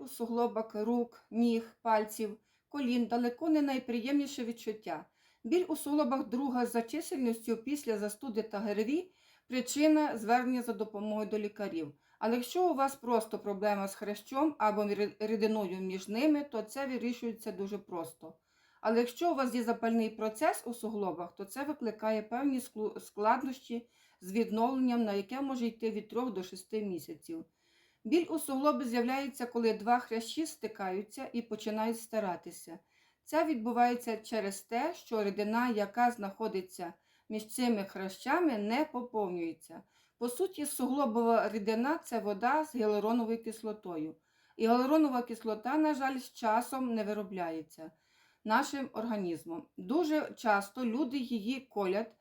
у суглобах рук, ніг, пальців, колін далеко не найприємніше відчуття. Біль у суглобах друга за чисельністю після застуди та ГРВІ – причина звернення за допомогою до лікарів. Але якщо у вас просто проблема з хрящом або рідиною між ними, то це вирішується дуже просто. Але якщо у вас є запальний процес у суглобах, то це викликає певні складнощі з відновленням, на яке може йти від 3 до 6 місяців. Біль у суглобі з'являється, коли два хрящі стикаються і починають стиратися. Це відбувається через те, що рідина, яка знаходиться між цими хрящами, не поповнюється. По суті, суглобова рідина це вода з гіалуроновою кислотою. І гіалуронова кислота, на жаль, з часом не виробляється нашим організмом. Дуже часто люди її колять.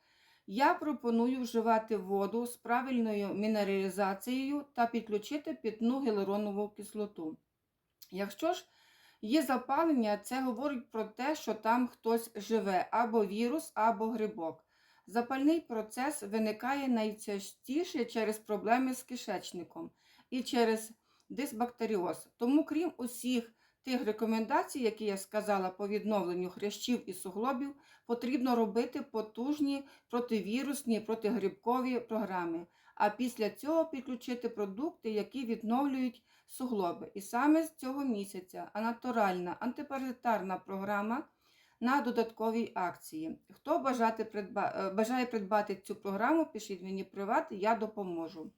Я пропоную вживати воду з правильною мінералізацією та підключити питну гіалуронову кислоту. Якщо ж є запалення, це говорить про те, що там хтось живе, або вірус, або грибок. Запальний процес виникає найчастіше через проблеми з кишечником і через дисбактеріоз. Тому, крім усіх тих рекомендацій, які я сказала по відновленню хрящів і суглобів, потрібно робити потужні противірусні, протигрибкові програми. А після цього підключити продукти, які відновлюють суглоби. І саме з цього місяця анатуральна антипаразитарна програма на додатковій акції. Хто е, бажає придбати цю програму, пишіть мені приват, я допоможу.